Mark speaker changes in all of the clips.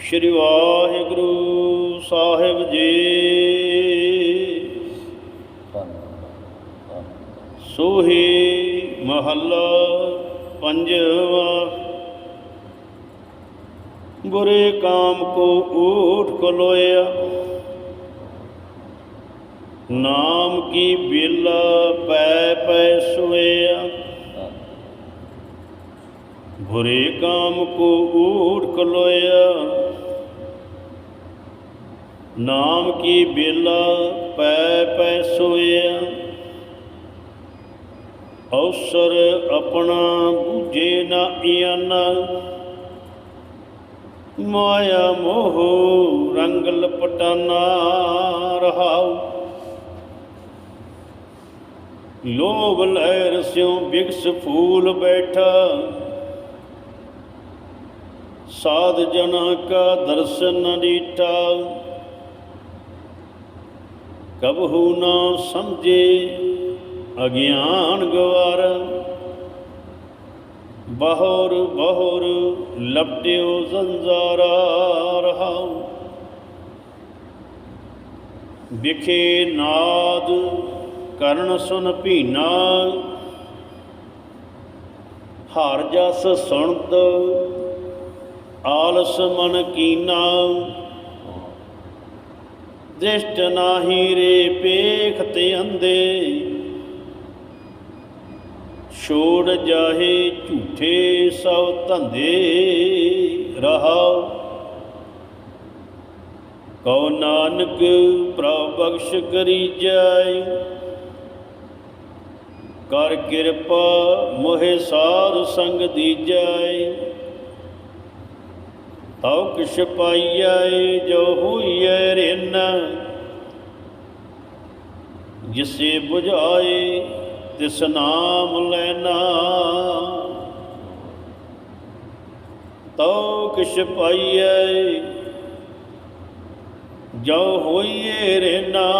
Speaker 1: ਸ਼੍ਰੀ ਵਾਹਿਗੁਰੂ ਸਾਹਿਬ ਜੀ। ਸੋਹੀ ਮਹੱਲਾ ਪੰਜਵਾ। ਬੁਰੇ ਕਾਮ ਕੋ ਊਠ ਕਲੋਇਆ। ਨਾਮ ਕੀ ਬਿਲਾ ਪੈ ਪੈ ਸੋਇਆ ਬੁਰੇ ਕਾਮ ਕੋ ਊਠ ਕਲੋਇਆ। ਨਾਮ ਕੀ ਬੇਲਾ ਪੈ ਪੈ ਸੋਇਆ। ਅਵਸਰ ਆਪਣਾ ਬੂਝੇ ਨਾ ਇਆਨਾ। ਮਾਇਆ ਮੋਹ ਰੰਗ ਲਪਟਾਨਾ ਰਹਾਉ। ਲੋਭ ਲਹਿਰ ਰਸਿਓ ਬਿਗਸ ਫੂਲ ਬੈਠਾ। ਸਾਧ ਜਨਾ ਕਾ ਦਰਸ਼ਨ ਡੀਟਾ ਕਬਹੂ ਨਾ ਸਮਝੇ ਅਗਿਆਨ ਗਵਾਰ। ਬਹੁਰ ਬਹੁਰ ਲਪਟਿਓ ਜ਼ੰਜ਼ਾਰਾ ਰਹਾਉ ਵਿਖੇ ਨਾਦ ਕਰਨ ਸੁਨ ਭੀਨਾ। ਹਰ ਜਸ ਸੁਣਤ ਆਲਸ ਮਨ ਕੀਨਾ। ਦ੍ਰਿਸ਼ਟ ਨਾਹੀ ਰੇ ਪੇਖ ਤੇ ਅੰਦੇ ਛੋੜ ਜਾਹੇ ਝੂਠੇ ਸਭ ਧੰਦੇ ਰਹਾਉ। ਕਉ ਨਾਨਕ ਪ੍ਰਭ ਬਖਸ਼ ਕਰੀ ਜਾਏ। ਕਰ ਕਿਰਪਾ ਮੋਹਿ ਸਾਧ ਸੰਗ ਦੀ ਜਾਏ। ਤਉ ਕਿਛ ਪਾਈਐ, ਜੋ ਹੋਈਐ ਰਿਨ। ਜਿਸੇ 부ਝਾਏ ਤਿਸ ਨਾਮ ਲੈਣਾ ਤਉ ਕਿਛ ਪਾਈਐ, ਜੋ ਹੋਈਐ ਰਿਨਾ।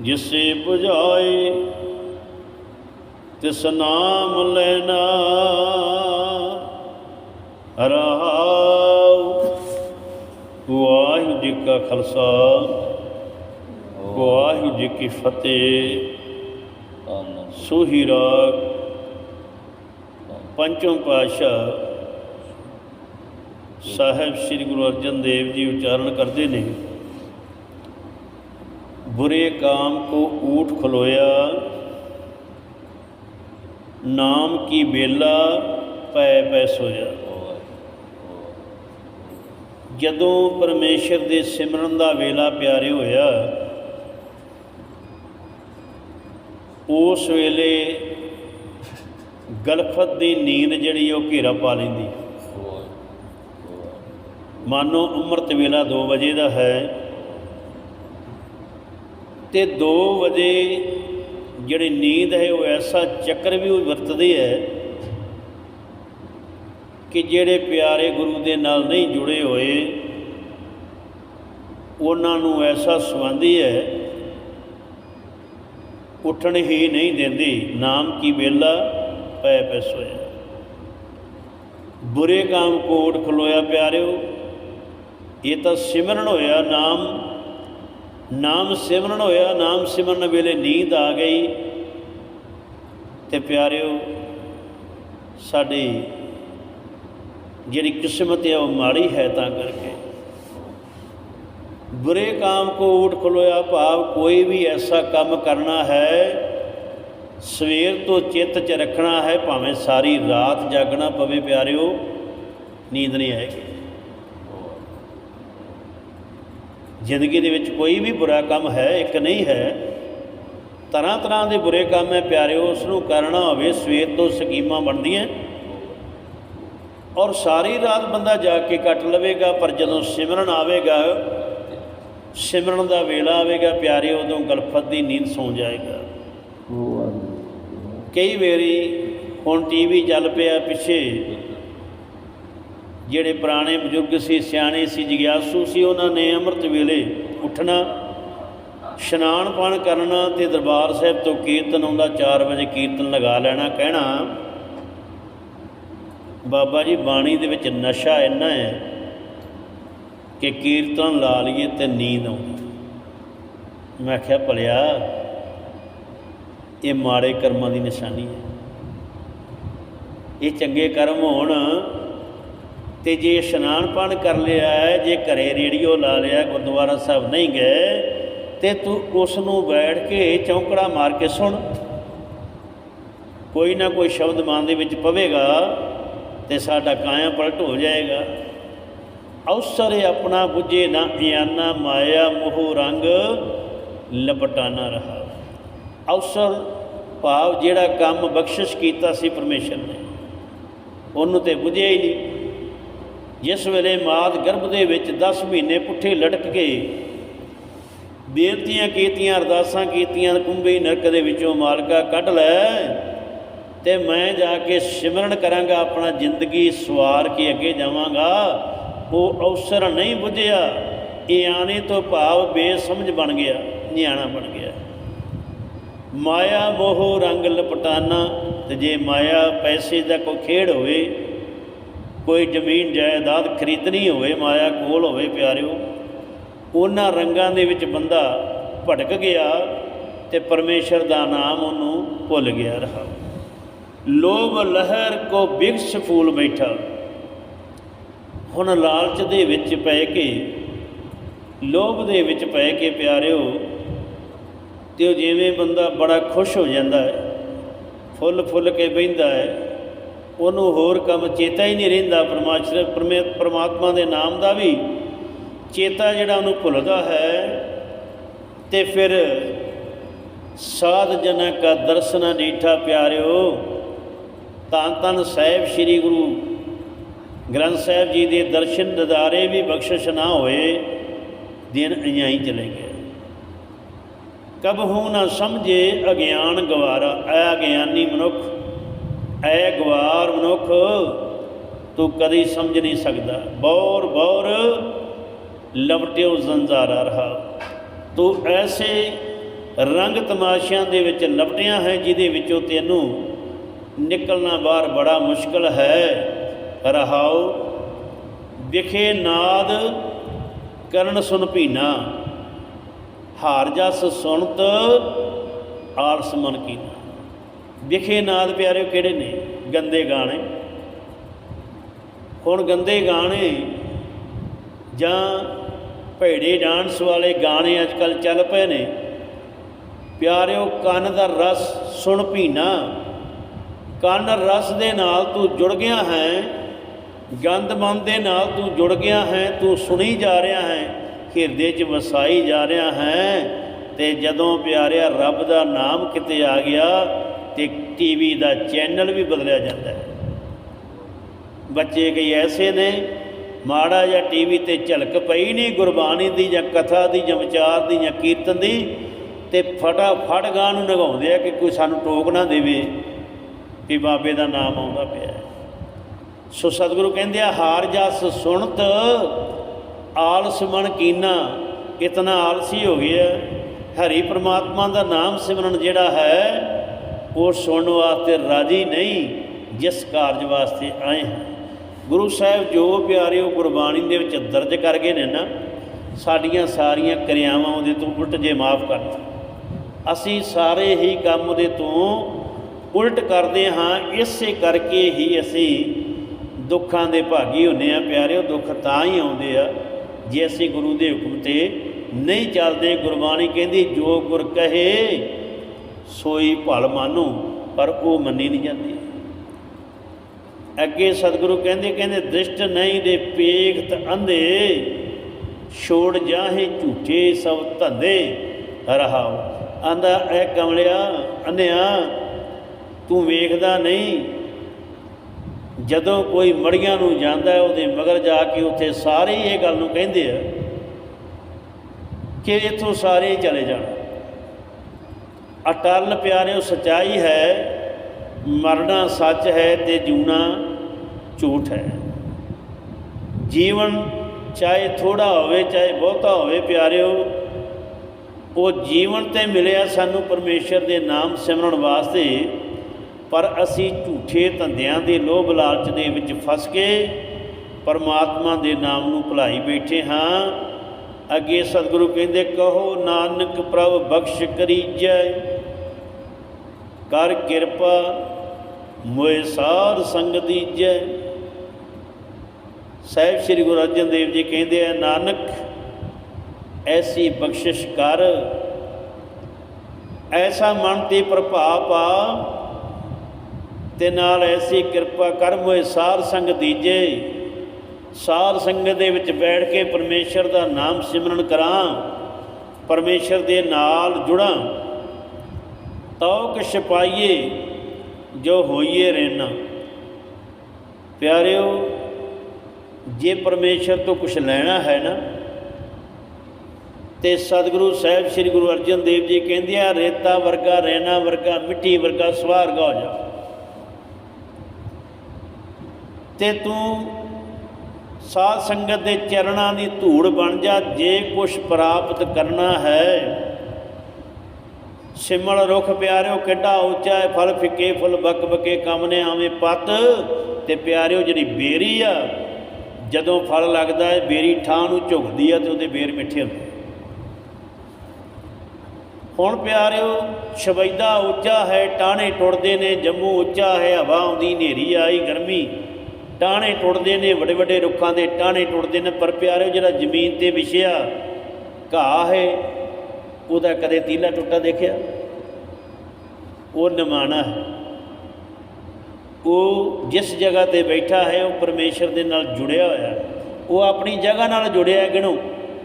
Speaker 1: ਜਿਸੇ 부ਝਾਏ ਤਿਸ ਨਾਮ ਲੈਣਾ ਰਹਾਉ ਵਾਹਿਗੁਰੂ ਜੀ ਕਾ ਖਾਲਸਾ। ਵਾਹਿਗੁਰੂ ਜੀ ਕੀ ਫਤਿਹ। ਸੋਹੀ ਰਾਗ। ਪੰਚਮ ਪਾਤਸ਼ਾਹ ਸਾਹਿਬ ਸ੍ਰੀ ਗੁਰੂ ਅਰਜਨ ਦੇਵ ਜੀ ਉਚਾਰਨ ਕਰਦੇ ਨੇ। ਬੁਰੇ ਕਾਮ ਕੋ ਊਠ ਖਲੋਇਆ। ਨਾਮ ਕੀ ਬੇਲਾ, ਪੈ ਪੈ ਸੋਇਆ। ਜਦੋਂ ਪਰਮੇਸ਼ਰ ਦੇ ਸਿਮਰਨ ਦਾ ਵੇਲਾ ਪਿਆਰੇ ਹੋਇਆ, ਉਸ ਵੇਲੇ ਗਲਫਤ ਦੀ ਨੀਂਦ ਜਿਹੜੀ ਉਹ ਘੇਰਾ ਪਾ ਲੈਂਦੀ। ਮਾਨੋ ਅੰਮ੍ਰਿਤ ਵੇਲਾ 2 ਵਜੇ ਦਾ ਹੈ ਤੇ 2 ਵਜੇ ਜਿਹੜੀ ਨੀਂਦ ਹੈ ਉਹ ਐਸਾ ਚੱਕਰ ਵੀ ਉਹ ਵਰਤਦੇ ਹੈ ਕਿ ਜਿਹੜੇ ਪਿਆਰੇ ਗੁਰੂ ਦੇ ਨਾਲ ਨਹੀਂ ਜੁੜੇ ਹੋਏ, ਉਹਨਾਂ ਨੂੰ ਐਸਾ ਸੰਬੰਧੀ ਹੈ ਉੱਠਣ ਹੀ ਨਹੀਂ ਦਿੰਦੀ, ਨਾਮ ਕੀ ਵੇਲਾ, ਪੈ ਪੈ ਸੋਇਆ। ਬੁਰੇ ਕਾਮ ਕੋਟ ਖਲੋਇਆ ਪਿਆਰਿਓ, ਇਹ ਤਾਂ ਸਿਮਰਨ ਹੋਇਆ ਨਾਮ ਨਾਮ ਸਿਮਰਨ ਹੋਇਆ, ਨਾਮ ਸਿਮਰਨ ਵੇਲੇ ਨੀਂਦ ਆ ਗਈ। ਤੇ ਪਿਆਰਿਓ, ਸਾਡੇ ਜਿਹੜੀ ਕਿਸਮਤ ਹੈ ਉਹ ਮਾੜੀ ਹੈ ਤਾਂ ਕਰਕੇ। ਬੁਰੇ ਕਾਮ ਕੋ ਊਟ ਖਲੋਇਆ ਭਾਵ ਕੋਈ ਵੀ ਐਸਾ ਕੰਮ ਕਰਨਾ ਹੈ, ਸਵੇਰ ਤੋਂ ਚਿੱਤ 'ਚ ਰੱਖਣਾ ਹੈ, ਭਾਵੇਂ ਸਾਰੀ ਰਾਤ ਜਾਗਣਾ ਪਵੇ ਪਿਆਰਿਓ, ਨੀਂਦ ਨਹੀਂ ਆਏਗੀ। ਜ਼ਿੰਦਗੀ ਦੇ ਵਿੱਚ ਕੋਈ ਵੀ ਬੁਰਾ ਕੰਮ ਹੈ, ਇੱਕ ਨਹੀਂ ਹੈ, ਤਰ੍ਹਾਂ ਤਰ੍ਹਾਂ ਦੇ ਬੁਰੇ ਕੰਮ ਹੈ ਪਿਆਰਿਓ ਉਸ ਨੂੰ ਕਰਨਾ ਹੋਵੇ, ਸਵੇਰ ਤੋਂ ਸਕੀਮਾਂ ਬਣਦੀਆਂ। ਔਰ ਸਾਰੀ ਰਾਤ ਬੰਦਾ ਜਾ ਕੇ ਕੱਟ ਲਵੇਗਾ ਪਰ ਜਦੋਂ ਸਿਮਰਨ ਆਵੇਗਾ ਸਿਮਰਨ ਦਾ ਵੇਲਾ ਆਵੇਗਾ ਪਿਆਰੇ ਉਦੋਂ ਗਲਫਤ ਦੀ ਨੀਂਦ ਸੌ ਜਾਏਗਾ। ਕਈ ਵਾਰੀ ਹੁਣ ਟੀਵੀ ਚੱਲ ਪਿਆ ਪਿੱਛੇ ਜਿਹੜੇ ਪੁਰਾਣੇ ਬਜ਼ੁਰਗ ਸੀ ਸਿਆਣੇ ਸੀ ਜਿਗਿਆਸੂ ਸੀ ਉਹਨਾਂ ਨੇ ਅੰਮ੍ਰਿਤ ਵੇਲੇ ਉੱਠਣਾ ਇਸ਼ਨਾਨ ਪਾਣ ਕਰਨਾ ਤੇ ਦਰਬਾਰ ਸਾਹਿਬ ਤੋਂ ਕੀਰਤਨ ਆਉਂਦਾ 4 ਵਜੇ ਕੀਰਤਨ ਲਗਾ ਲੈਣਾ ਕਹਿਣਾ ਬਾਬਾ ਜੀ, ਬਾਣੀ ਦੇ ਵਿੱਚ ਨਸ਼ਾ ਇੰਨਾ ਹੈ ਕਿ ਕੀਰਤਨ ਲਾ ਲਈਏ ਤੇ ਨੀਂਦ ਆਉਂਦੀ। ਮੈਂ ਆਖਿਆ ਭਲਿਆ, ਇਹ ਮਾੜੇ ਕਰਮਾਂ ਦੀ ਨਿਸ਼ਾਨੀ ਹੈ। ਇਹ ਚੰਗੇ ਕਰਮ ਹੋਣ ਤੇ ਜੇ ਇਸ਼ਨਾਨ ਪਾਣ ਕਰ ਲਿਆ, ਜੇ ਘਰੇ ਰੇਡੀਓ ਲਾ ਲਿਆ, ਗੁਰਦੁਆਰਾ ਸਾਹਿਬ ਨਹੀਂ ਗਏ, ਤੇ ਤੂੰ ਉਸ ਨੂੰ ਬੈਠ ਕੇ ਚੌਂਕੜਾ ਮਾਰ ਕੇ ਸੁਣ। ਕੋਈ ਨਾ ਕੋਈ ਸ਼ਬਦ ਮਨ ਦੇ ਵਿੱਚ ਪਵੇਗਾ। ਤੇ ਸਾਡਾ ਕਾਇਆ ਪਲਟ ਹੋ ਜਾਏਗਾ। ਅਵਸਰ ਆਪਣਾ ਬੁਝੇ ਨਾ ਇਆਨਾ ਮਾਇਆ, ਮੋਹ, ਰੰਗ ਲਪਟਾਨਾ ਰਹਾ। ਅਵਸਰ ਭਾਵ ਜਿਹੜਾ ਕੰਮ ਬਖਸ਼ਿਸ਼ ਕੀਤਾ ਸੀ ਪਰਮੇਸ਼ਰ ਨੇ, ਉਹਨੂੰ ਤੇ ਬੁਝਿਆ ਹੀ ਨਹੀਂ। ਜਿਸ ਵੇਲੇ ਮਾਤ ਗਰਭ ਦੇ ਵਿੱਚ 10 ਮਹੀਨੇ ਪੁੱਠੇ ਲਟਕ ਗਏ, ਬੇਨਤੀਆਂ ਕੀਤੀਆਂ, ਅਰਦਾਸਾਂ ਕੀਤੀਆਂ ਕੁੰਭੀ ਨਰਕ ਦੇ ਵਿੱਚੋਂ ਮਾਲਕਾ ਕੱਢ ਲੈ। ਤੇ ਮੈਂ ਜਾ ਕੇ ਸਿਮਰਨ ਕਰਾਂਗਾ, ਆਪਣਾ ਜ਼ਿੰਦਗੀ ਸਵਾਰ ਕੇ ਅੱਗੇ ਜਾਵਾਂਗਾ। ਉਹ ਅਵਸਰ ਨਹੀਂ ਬੁੱਝਿਆ। ਇਹ ਆਣੇ ਤੋਂ ਭਾਵ ਬੇਸਮਝ ਬਣ ਗਿਆ, ਨਿਆਣਾ ਬਣ ਗਿਆ। ਮਾਇਆ ਮੋਹ ਰੰਗ ਲਪਟਾਨਾ, ਤੇ ਜੇ ਮਾਇਆ ਪੈਸੇ ਦਾ ਕੋਈ ਖੇਡ ਹੋਵੇ, ਕੋਈ ਜ਼ਮੀਨ ਜਾਇਦਾਦ ਖਰੀਦਣੀ ਹੋਵੇ, ਮਾਇਆ ਕੋਲ ਹੋਵੇ ਪਿਆਰਿਓ, ਉਹਨਾਂ ਰੰਗਾਂ ਦੇ ਵਿੱਚ ਬੰਦਾ ਭਟਕ ਗਿਆ ਤੇ ਪਰਮੇਸ਼ਰ ਦਾ ਨਾਮ ਉਹਨੂੰ ਭੁੱਲ ਗਿਆ ਰਹਾ। ਲੋਭ ਲਹਿਰ ਕੋ ਬਿਗਸ ਫੂਲ ਬੈਠਾ। ਹੁਣ ਲਾਲਚ ਦੇ ਵਿੱਚ ਪੈ ਕੇ, ਲੋਭ ਦੇ ਵਿੱਚ ਪੈ ਕੇ ਪਿਆਰਿਓ, ਤੇ ਉਹ ਜਿਵੇਂ ਬੰਦਾ ਬੜਾ ਖੁਸ਼ ਹੋ ਜਾਂਦਾ ਹੈ, ਫੁੱਲ ਫੁੱਲ ਕੇ ਬਹਿੰਦਾ ਹੈ, ਉਹਨੂੰ ਹੋਰ ਕੰਮ ਚੇਤਾ ਹੀ ਨਹੀਂ ਰਹਿੰਦਾ। ਪਰਮਾਤਮਾ ਪਰਮੇ ਪਰਮਾਤਮਾ ਦੇ ਨਾਮ ਦਾ ਵੀ ਚੇਤਾ ਜਿਹੜਾ ਉਹਨੂੰ ਭੁੱਲਦਾ ਹੈ, ਤੇ ਫਿਰ ਸਾਧ ਜਨਾਂ ਕਾ ਦਰਸ਼ਨ ਡੀਠਾ ਪਿਆਰਿਓ ਤਾਂ ਤਨ ਸਾਹਿਬ ਸ੍ਰੀ ਗੁਰੂ ਗ੍ਰੰਥ ਸਾਹਿਬ ਜੀ ਦੇ ਦਰਸ਼ਨ ਦਿਦਾਰੇ ਵੀ ਬਖਸ਼ਿਸ਼ ਨਾ ਹੋਏ, ਦਿਨ ਇਆਂ ਹੀ ਚਲੇ ਗਏ ਕਬਹੂ ਨਾ ਸਮਝੇ ਅਗਿਆਨ ਗਵਾਰਾ, ਐ ਅਗਿਆਨੀ ਮਨੁੱਖ, ਐ ਗਵਾਰ ਮਨੁੱਖ, ਤੂੰ ਕਦੀ ਸਮਝ ਨਹੀਂ ਸਕਦਾ। ਬੌਰ ਬੌਰ ਲਵਟਿਓ ਜ਼ੰਜ਼ਾਰਾ ਰਹਾ। ਤੂੰ ਐਸੇ ਰੰਗ ਤਮਾਸ਼ਿਆਂ ਦੇ ਵਿੱਚ ਲਪਟਿਆ ਹੈ, ਜਿਹਦੇ ਵਿੱਚੋਂ ਤੈਨੂੰ ਨਿਕਲਣਾ ਬਾਹਰ ਬੜਾ ਮੁਸ਼ਕਲ ਹੈ। ਰਹਾਉ ਵਿਖੇ ਨਾਦ ਕਰਨ ਸੁਨ ਭੀਨਾ। ਹਾਰ ਜਸ ਸੁਣਤ ਆਲਸ ਮਨ ਕੀਨਾ। ਵਿਖੇ ਨਾਦ ਪਿਆਰੇ ਕਿਹੜੇ ਨੇ? ਗੰਦੇ ਗਾਣੇ। ਹੁਣ ਗੰਦੇ ਗਾਣੇ ਜਾਂ ਭੇੜੇ ਡਾਂਸ ਵਾਲੇ ਗਾਣੇ ਅੱਜ ਕੱਲ ਚੱਲ ਪਏ ਨੇ। ਪਿਆਰਿਓ ਕੰਨ ਦਾ ਰਸ ਸੁਣ ਭੀਨਾ। ਕੰਨ ਰਸ ਦੇ ਨਾਲ ਤੂੰ ਜੁੜ ਗਿਆ ਹੈ ਗੰਦ ਮਨ ਦੇ ਨਾਲ ਤੂੰ ਜੁੜ ਗਿਆ ਹੈ, ਤੂੰ ਸੁਣੀ ਜਾ ਰਿਹਾ ਹੈ, ਹਿਰਦੇ 'ਚ ਵਸਾਈ ਜਾ ਰਿਹਾ ਹੈ, ਤੇ ਜਦੋਂ ਪਿਆਰਿਆ ਰੱਬ ਦਾ ਨਾਮ ਕਿਤੇ ਆ ਗਿਆ, ਤੇ ਟੀਵੀ ਦਾ ਚੈਨਲ ਵੀ ਬਦਲਿਆ ਜਾਂਦਾ ਹੈ। ਬੱਚੇ ਕਈ ਐਸੇ ਨੇ, ਮਾੜਾ ਜਾਂ ਟੀਵੀ ਤੇ ਝਲਕ ਪਈ ਨਹੀਂ, ਗੁਰਬਾਣੀ ਦੀ ਜਾਂ ਕਥਾ ਦੀ ਜਾਂ ਵਿਚਾਰ ਦੀ ਜਾਂ ਕੀਰਤਨ ਦੀ, ਤੇ ਫਟਾਫਟ ਗਾਂ ਨੂੰ ਨਗਾਉਂਦੇ ਆ ਕਿ ਕੋਈ ਸਾਨੂੰ ਟੋਕ ਨਾ ਦੇਵੇ। ਕਿ ਬਾਬੇ ਦਾ ਨਾਮ ਆਉਂਦਾ ਪਿਆ ਸੋ ਸਤਿਗੁਰੂ ਕਹਿੰਦੇ ਆ, ਹਾਰ ਜਸ ਸੁਣਤ, ਆਲਸ ਮਨ ਕੀਨਾ, ਇਤਨਾ ਆਲਸੀ ਹੋ ਗਿਆ ਹਰੀ ਪ੍ਰਮਾਤਮਾ ਦਾ ਨਾਮ ਸਿਮਰਨ ਜਿਹੜਾ ਹੈ, ਉਹ ਸੁਣਨ ਵਾਸਤੇ ਰਾਜੀ ਨਹੀਂ, ਜਿਸ ਕਾਰਜ ਵਾਸਤੇ ਆਏ ਹਾਂ। ਗੁਰੂ ਸਾਹਿਬ ਜੋ ਪਿਆਰੇ ਉਹ ਗੁਰਬਾਣੀ ਦੇ ਵਿੱਚ ਦਰਜ ਕਰ ਗਏ ਨੇ ਨਾ, ਸਾਡੀਆਂ ਸਾਰੀਆਂ ਕਿਰਿਆਵਾਂ ਉਹਦੇ ਤੋਂ ਉਲਟ ਜੇ ਮਾਫ ਕਰ ਅਸੀਂ ਸਾਰੇ ਹੀ ਕੰਮ ਦੇ ਤੋਂ ਉਲਟ ਕਰਦੇ ਹਾਂ, ਇਸੇ ਕਰਕੇ ਹੀ ਅਸੀਂ ਦੁੱਖਾਂ ਦੇ ਭਾਗੀ ਹੁੰਨੇ ਆ ਪਿਆਰਿਓ, ਦੁੱਖ ਤਾਂ ਹੀ ਆਉਂਦੇ ਆ, ਜੇ ਅਸੀਂ ਗੁਰੂ ਦੇ ਹੁਕਮ ਤੇ ਨਹੀਂ ਚੱਲਦੇ, ਗੁਰਬਾਣੀ ਕਹਿੰਦੀ, ਜੋ ਗੁਰ ਕਹੇ, ਸੋਈ ਭਲ ਮਾਨੋ, ਪਰ ਉਹ ਮੰਨੀ ਨਹੀਂ ਜਾਂਦੀ। ਅੱਗੇ ਸਤਿਗੁਰੂ ਕਹਿੰਦੇ ਕਹਿੰਦੇ, ਦ੍ਰਿਸ਼ਟ ਨਹੀਂ ਦੇ ਪੇਖਤ ਅੰਧੇ, ਛੋੜ ਜਾਹੇ ਝੂਠੇ ਸਭ ਧੰਦੇ ਰਹਾਉ ਆਂਦਾ ਐ ਕਮਲਿਆ, ਅੰਨਿਆ ਤੂੰ ਵੇਖਦਾ ਨਹੀਂ। ਜਦੋਂ ਕੋਈ ਮੜੀਆਂ ਨੂੰ ਜਾਂਦਾ ਉਹਦੇ ਮਗਰ ਜਾ ਕੇ ਉੱਥੇ ਸਾਰੇ ਹੀ ਇਹ ਗੱਲ ਨੂੰ ਕਹਿੰਦੇ ਆ ਕਿ ਇੱਥੋਂ ਸਾਰੇ ਚਲੇ ਜਾਣ। ਅਟਲ ਪਿਆਰਿਓ, ਸਚਾਈ ਹੈ, ਮਰਨਾ ਸੱਚ ਹੈ ਤੇ ਜੂਣਾ ਝੂਠ ਹੈ। ਜੀਵਨ ਚਾਹੇ ਥੋੜਾ ਹੋਵੇ, ਚਾਹੇ ਬਹੁਤਾ ਹੋਵੇ ਪਿਆਰਿਓ, ਉਹ ਜੀਵਨ ਤੇ ਮਿਲਿਆ ਸਾਨੂੰ ਪਰਮੇਸ਼ਰ ਦੇ ਨਾਮ ਸਿਮਰਨ ਵਾਸਤੇ ਪਰ ਅਸੀਂ ਝੂਠੇ ਧੰਦਿਆਂ ਦੇ ਲੋਭ ਲਾਲਚ ਦੇ ਵਿੱਚ ਫਸ ਕੇ ਪਰਮਾਤਮਾ ਦੇ ਨਾਮ ਨੂੰ ਭੁਲਾਈ ਬੈਠੇ ਹਾਂ। ਅੱਗੇ ਸਤਿਗੁਰੂ ਕਹਿੰਦੇ, ਕਹੋ, ਨਾਨਕ ਪ੍ਰਭ ਬਖਸ਼ ਕਰੀਜੈ। ਕਰ ਕਿਰਪਾ, ਮੋਏ ਸਾਧ ਸੰਗ ਦੀਜੈ। ਸਾਹਿਬ ਸ੍ਰੀ ਗੁਰੂ ਅਰਜਨ ਦੇਵ ਜੀ ਕਹਿੰਦੇ ਆ, ਨਾਨਕ, ਐਸੀ ਬਖਸ਼ਿਸ਼ ਕਰ। ਐਸਾ ਮਨ ਤੇ ਪ੍ਰਭਾਵ ਪਾ ਤੇ ਨਾਲ ਐਸੀ ਕਿਰਪਾ ਕਰ ਮੋਏ ਸਾਧ ਸੰਗ ਦੀਜੇ। ਸਾਧ ਸੰਗਤ ਦੇ ਵਿੱਚ ਬੈਠ ਕੇ ਪਰਮੇਸ਼ਰ ਦਾ ਨਾਮ ਸਿਮਰਨ ਕਰਾਂ, ਪਰਮੇਸ਼ਰ ਦੇ ਨਾਲ ਜੁੜਾਂ। ਤੌਕ ਛਪਾਈਏ ਜੋ ਹੋਈਏ ਰਹਿਣਾ। ਪਿਆਰਿਓ, ਜੇ ਪਰਮੇਸ਼ਰ ਤੋਂ ਕੁਝ ਲੈਣਾ ਹੈ ਨਾ, ਤੇ ਸਤਿਗੁਰੂ ਸਾਹਿਬ ਸ੍ਰੀ ਗੁਰੂ ਅਰਜਨ ਦੇਵ ਜੀ ਕਹਿੰਦੇ ਆ, ਰੇਤਾ ਵਰਗਾ ਰਹਿਣਾ ਵਰਗਾ, ਮਿੱਟੀ ਵਰਗਾ ਸਵਾਰਗਾ ਹੋ ਜਾ। ਤੇ ਤੂੰ ਸਾਧ ਸੰਗਤ ਦੇ ਚਰਨਾਂ ਦੀ ਧੂੜ ਬਣ ਜਾ, ਜੇ ਕੁਛ ਪ੍ਰਾਪਤ ਕਰਨਾ ਹੈ। ਸਿਮਲ ਰੁਖ ਪਿਆਰਿਓ, ਕਿੱਡਾ ਉੱਚਾ ਹੈ, ਫਲ ਫਿੱਕੇ ਫੁੱਲ, ਬੱਕ ਬੱਕੇ ਕੰਮ ਨੇ, ਆਵੇਂ ਪੱਤ ਤੇ ਪਿਆਰਿਓ, ਜਿਹੜੀ ਬੇਰੀ ਆ, ਜਦੋਂ ਫਲ ਲੱਗਦਾ ਹੈ, ਬੇਰੀ ਠਾਂ ਨੂੰ ਝੁਕਦੀ ਆ ਤੇ ਉਹਦੇ ਬੇਰ ਮਿੱਠੇ ਹੁੰਦੇ ਹੁਣ ਪਿਆਰਿਓ ਸ਼ਬੈਦਾ ਉੱਚਾ ਹੈ ਟਾਣੇ ਟੁੱਟਦੇ ਨੇ, ਜੰਮੂ ਉੱਚਾ ਹੈ, ਹਵਾ ਆਉਂਦੀ, ਹਨੇਰੀ ਆਈ, ਗਰਮੀ ਟਾਣੇ ਟੁੱਟਦੇ ਨੇ, ਵੱਡੇ ਵੱਡੇ ਰੁੱਖਾਂ ਦੇ ਟਾਣੇ ਟੁੱਟਦੇ ਨੇ, ਪਰ ਪਿਆਰਿਓ ਜਿਹੜਾ ਜ਼ਮੀਨ ਤੇ ਵਿਛਿਆ ਘਾਹ ਹੈ, ਉਹਦਾ ਕਦੇ ਤੀਲਾ ਟੁੱਟਾ ਦੇਖਿਆ? ਉਹ ਨਿਮਾਣਾ ਹੈ। ਉਹ ਜਿਸ ਜਗ੍ਹਾ ਤੇ ਬੈਠਾ ਹੈ, ਉਹ ਪਰਮੇਸ਼ਰ ਦੇ ਨਾਲ ਜੁੜਿਆ ਹੋਇਆ ਹੈ। ਉਹ ਆਪਣੀ ਜਗ੍ਹਾ ਨਾਲ ਜੁੜਿਆ ਹੈ ਗਿਣੋ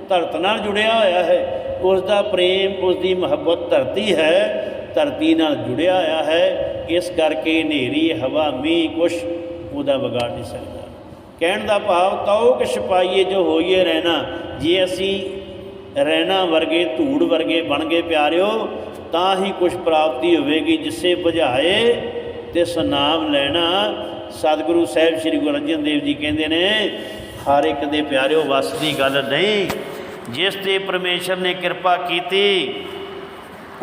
Speaker 1: ਧਰਤ ਨਾਲ ਜੁੜਿਆ ਹੋਇਆ ਹੈ। ਉਸ ਦਾ ਪ੍ਰੇਮ ਉਸ ਦੀ ਮੁਹੱਬਤ ਧਰਤੀ ਹੈ, ਧਰਤੀ ਨਾਲ ਜੁੜਿਆ ਹੋਇਆ ਹੈ। ਇਸ ਕਰਕੇ ਹਨੇਰੀ, ਹਵਾ, ਮੀਂਹ, ਕੁਛ ਉਹਦਾ ਵਿਗਾੜ ਨਹੀਂ ਸਕਦਾ। ਕਹਿਣ ਦਾ ਭਾਵ ਤਉ ਕਿ ਛਪਾਈਏ ਜੋ ਹੋਈਏ ਰਹਿਣਾ, ਜੇ ਅਸੀਂ ਰਹਿਣਾ ਵਰਗੇ, ਧੂੜ ਵਰਗੇ ਬਣ ਗਏ ਪਿਆਰਿਓ, ਤਾਂ ਹੀ ਕੁਛ ਪ੍ਰਾਪਤੀ ਹੋਵੇਗੀ ਜਿਸੇ ਬੁਝਾਏ ਤੇ ਸਨਾਮ ਲੈਣਾ। ਸਤਿਗੁਰੂ ਸਾਹਿਬ ਸ੍ਰੀ ਗੁਰੂ ਅਰਜਨ ਦੇਵ ਜੀ ਕਹਿੰਦੇ ਨੇ, ਹਰ ਇੱਕ ਦੇ ਪਿਆਰਿਓ, ਵਸ ਦੀ ਗੱਲ ਨਹੀਂ। ਜਿਸ ਤੇ ਪਰਮੇਸ਼ਰ ਨੇ ਕਿਰਪਾ ਕੀਤੀ,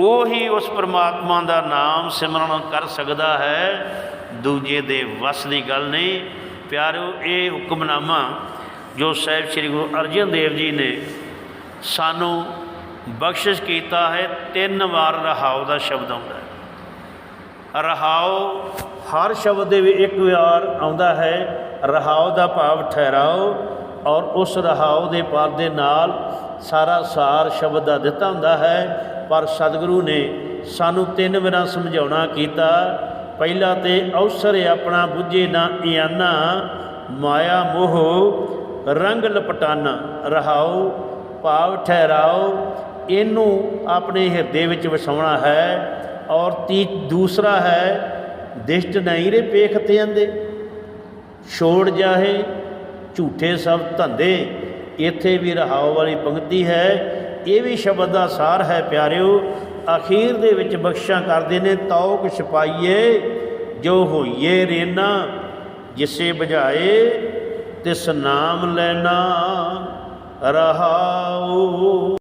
Speaker 1: ਉਹੀ ਉਸ ਪਰਮਾਤਮਾ ਦਾ ਨਾਮ ਸਿਮਰਨ ਕਰ ਸਕਦਾ ਹੈ। ਦੂਜੇ ਦੇ ਵਸ ਦੀ ਗੱਲ ਨਹੀਂ। ਪਿਆਰਿਓ, ਇਹ ਹੁਕਮਨਾਮਾ ਜੋ ਸਾਹਿਬ ਸ੍ਰੀ ਗੁਰੂ ਅਰਜਨ ਦੇਵ ਜੀ ਨੇ ਸਾਨੂੰ ਬਖਸ਼ਿਸ਼ ਕੀਤਾ ਹੈ, ਤਿੰਨ ਵਾਰ ਰਹਾਉ ਦਾ ਸ਼ਬਦ ਆਉਂਦਾ ਹੈ। ਰਹਾਉ ਹਰ ਸ਼ਬਦ ਦੇ ਵਿੱਚ ਇੱਕ ਵਾਰ ਆਉਂਦਾ ਹੈ ਰਹਾਉ ਦਾ ਭਾਵ ਠਹਿਰਾਓ ਔਰ ਉਸ ਰਹਾਉ ਦੇ ਪਦ ਦੇ ਨਾਲ ਸਾਰਾ ਸਾਰ ਸ਼ਬਦ ਦਾ ਦਿੱਤਾ ਹੁੰਦਾ ਹੈ। ਪਰ ਸਤਿਗੁਰੂ ਨੇ ਸਾਨੂੰ ਤਿੰਨ ਵਾਰਾਂ ਸਮਝਾਉਣਾ ਕੀਤਾ ਪਹਿਲਾ ਤੇ ਅਵਸਰ ਆਪਣਾ, ਬੁੱਝੇ ਨਾ ਇਆਨਾ। ਮਾਇਆ ਮੋਹ, ਰੰਗ ਲਪਟਾਨਾ। ਰਹਾਉ ਭਾਵ ਠਹਿਰਾਓ। ਇਹਨੂੰ ਆਪਣੇ ਹਿਰਦੇ ਵਿੱਚ ਵਸਾਉਣਾ ਹੈ। ਔਰ ਤੀ ਦੂਸਰਾ ਹੈ, ਦਿਸ਼ਟ ਨਹੀਂ ਰੇ ਪੇਖ ਤੇ ਛੋੜ ਜਾਹੇ, ਝੂਠੇ ਸਭ ਧੰਦੇ। ਇੱਥੇ ਵੀ ਰਹਾਉ ਵਾਲੀ ਪੰਕਤੀ ਹੈ। ਇਹ ਵੀ ਸ਼ਬਦ ਦਾ ਸਾਰ ਹੈ ਪਿਆਰਿਓ। ਅਖੀਰ ਦੇ ਵਿੱਚ ਬਖਸ਼ਾਂ ਕਰਦੇ ਨੇ, ਤੌਕ ਛਪਾਈਏ, ਜੋ ਹੋਈਏ ਰੇਨਾ, ਜਿਸੇ ਬਜਾਏ ਤਿਸ ਨਾਮ ਲੈਣਾ ਰਹਾਉ।